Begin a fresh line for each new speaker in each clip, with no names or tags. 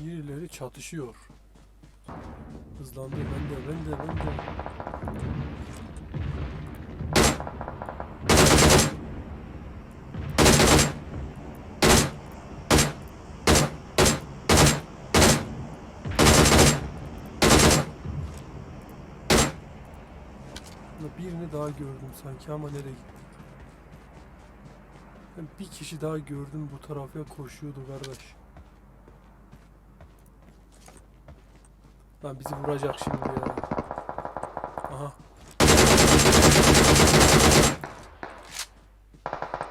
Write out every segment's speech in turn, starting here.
Birileri çatışıyor. Hızlandı. Ben de, ben de, ben de. Birini daha gördüm sanki ama nereye gitti? Bir kişi daha gördüm bu tarafa koşuyordu kardeş. Lan bizi vuracak şimdi ya. Aha.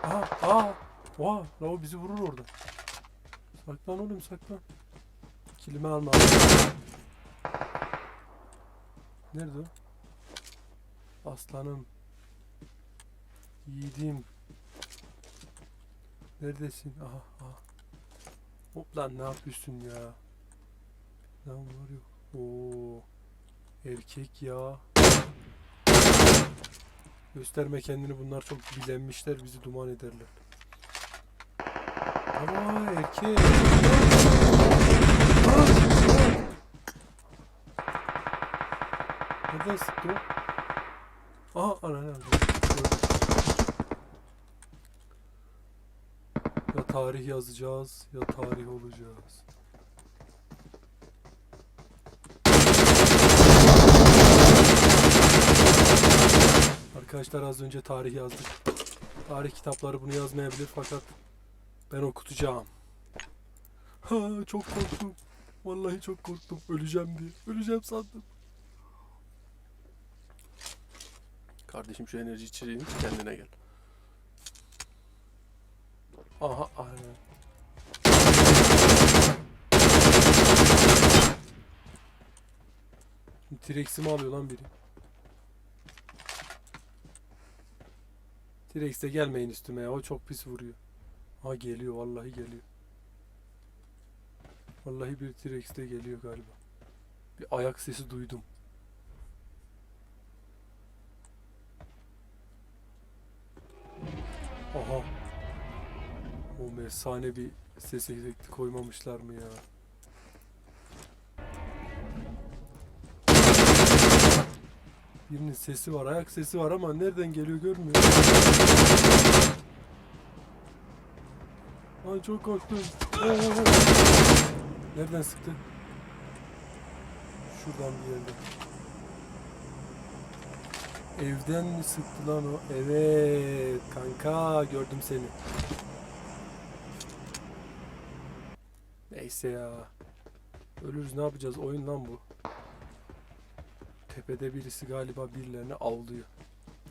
Aha, aa. Vaa, la o bizi vurur orada. Saklan oğlum saklan. Kilimi alma. Nerede o? Aslanım. Yiğidim. Neredesin? Aha, aha. Hop lan ne yapıyorsun ya? Lan var yok. Oo. Erkek ya. Gösterme kendini bunlar çok bilenmişler bizi duman ederler. Aa erkek. Nereden sıktı o? Aha ana? Gördüm. Ya tarih yazacağız ya tarih olacağız. Arkadaşlar az önce tarih yazdık. Tarih kitapları bunu yazmayabilir fakat ben okutacağım. Ha çok korktum. Vallahi çok korktum. Öleceğim diye. Öleceğim sandım. Kardeşim şu enerji içeceğini iç, kendine gel. Aha aynen. T-Rex'imi alıyor lan biri. T-Rex'e gelmeyin üstüme ya. O çok pis vuruyor. Ha geliyor vallahi geliyor. Vallahi bir T-Rex geliyor galiba. Bir ayak sesi duydum. Aha. O efsane bir ses efekti koymamışlar mı ya? Birinin sesi var, ayak sesi var ama nereden geliyor görmüyorum. Ay çok korktum. Oo, oo. Nereden sıktı? Şuradan bir yerden. Evden mi sıktı lan o? Evet kanka gördüm seni. Neyse ya. Ölürüz ne yapacağız? Oyun lan bu. Tepede birisi galiba birilerini avlıyor.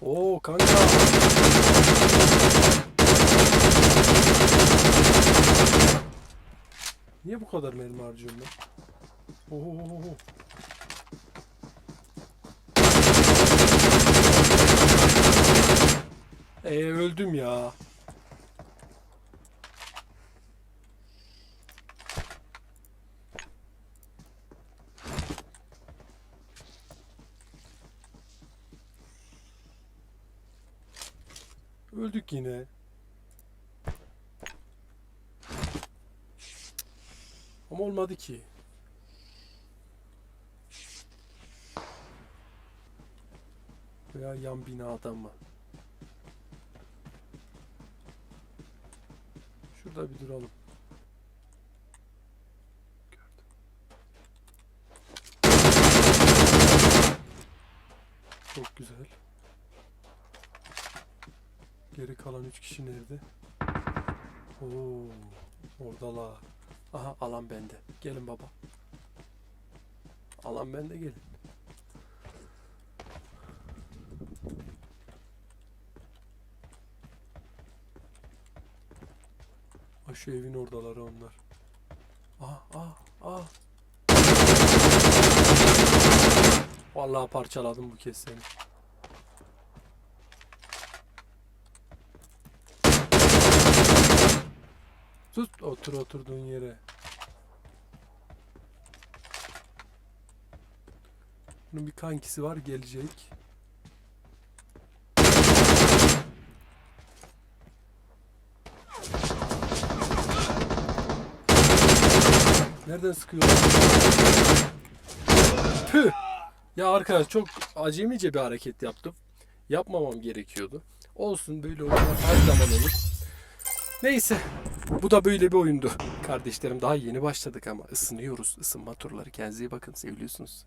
Oo kanka. Niye bu kadar mermi harcıyorum ben? Oo. Ee öldüm ya. Öldük yine. Ama olmadı ki. Veya yan binada mı? Şurada bir duralım. Gördüm. Çok güzel. Geri kalan üç kişi nerede? Oo, oradalar. Aha alan bende. Gelin baba. Alan bende gelin. Şu evin oradaları onlar. Ah ah ah. Vallahi parçaladım bu kez seni. Tut otur oturduğun yere. Bunun bir kankisi var gelecek. Nereden sıkıyor? Püh! Ya arkadaş çok acemice bir hareket yaptım. Yapmamam gerekiyordu. Olsun böyle olur. Her zaman olur. Neyse. Bu da böyle bir oyundu. Kardeşlerim daha yeni başladık ama ısınıyoruz. Isınma turları. Kendinize iyi bakın. Seviliyorsunuz.